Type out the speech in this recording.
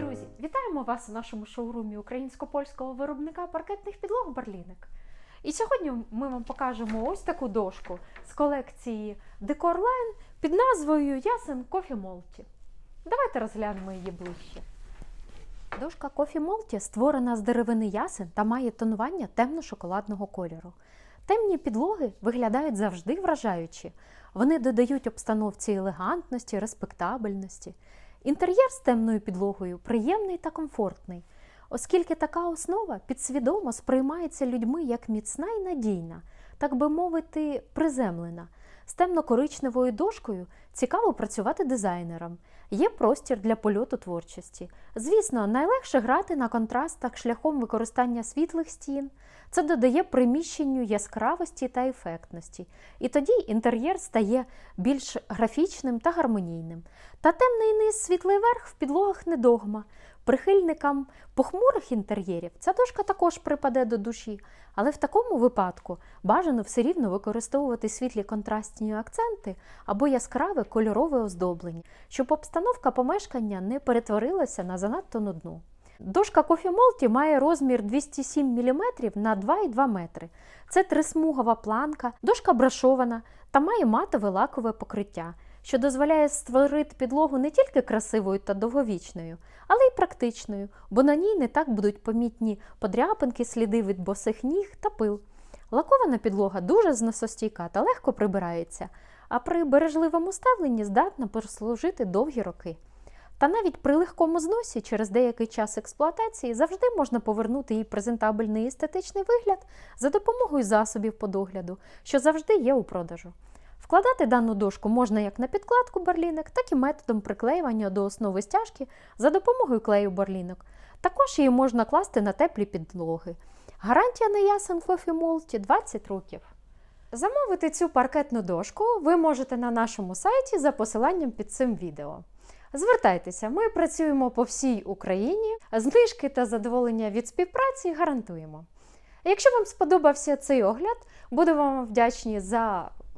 Друзі, вітаємо вас у нашому шоурумі українсько-польського виробника паркетних підлог Барліник. І сьогодні ми вам покажемо ось таку дошку з колекції Decorline під назвою Ясен Кофі Молті. Давайте розглянемо її ближче. Дошка Кофі Молті створена з деревини ясен та має тонування темно-шоколадного кольору. Темні підлоги виглядають завжди вражаючі. Вони додають обстановці елегантності, респектабельності. Інтер'єр з темною підлогою приємний та комфортний, оскільки така основа підсвідомо сприймається людьми як міцна і надійна, так би мовити, приземлена. З темно-коричневою дошкою цікаво працювати дизайнерам. Є простір для польоту творчості. Звісно, найлегше грати на контрастах шляхом використання світлих стін. Це додає приміщенню яскравості та ефектності. І тоді інтер'єр стає більш графічним та гармонійним. Та темний низ, світлий верх в підлогах не догма. Прихильникам похмурих інтер'єрів ця дошка також припаде до душі, але в такому випадку бажано все рівно використовувати світлі контрастні акценти або яскраве кольорове оздоблення, щоб обстановка помешкання не перетворилася на занадто нудну. Дошка Coffee Молті має розмір 207 мм на 2,2 метри. Це трисмугова планка, дошка брашована та має матове лакове покриття, що дозволяє створити підлогу не тільки красивою та довговічною, але й практичною, бо на ній не так будуть помітні подряпинки, сліди від босих ніг та пил. Лакована підлога дуже зносостійка та легко прибирається, а при бережливому ставленні здатна прослужити довгі роки. Та навіть при легкому зносі через деякий час експлуатації завжди можна повернути їй презентабельний естетичний вигляд за допомогою засобів по догляду, що завжди є у продажу. Вкладати дану дошку можна як на підкладку барлінок, так і методом приклеювання до основи стяжки за допомогою клею барлінок. Також її можна класти на теплі підлоги. Гарантія на ясен Молті 20 років. Замовити цю паркетну дошку ви можете на нашому сайті за посиланням під цим відео. Звертайтеся, ми працюємо по всій Україні, знижки та задоволення від співпраці гарантуємо. Якщо вам сподобався цей огляд, будемо вам вдячні за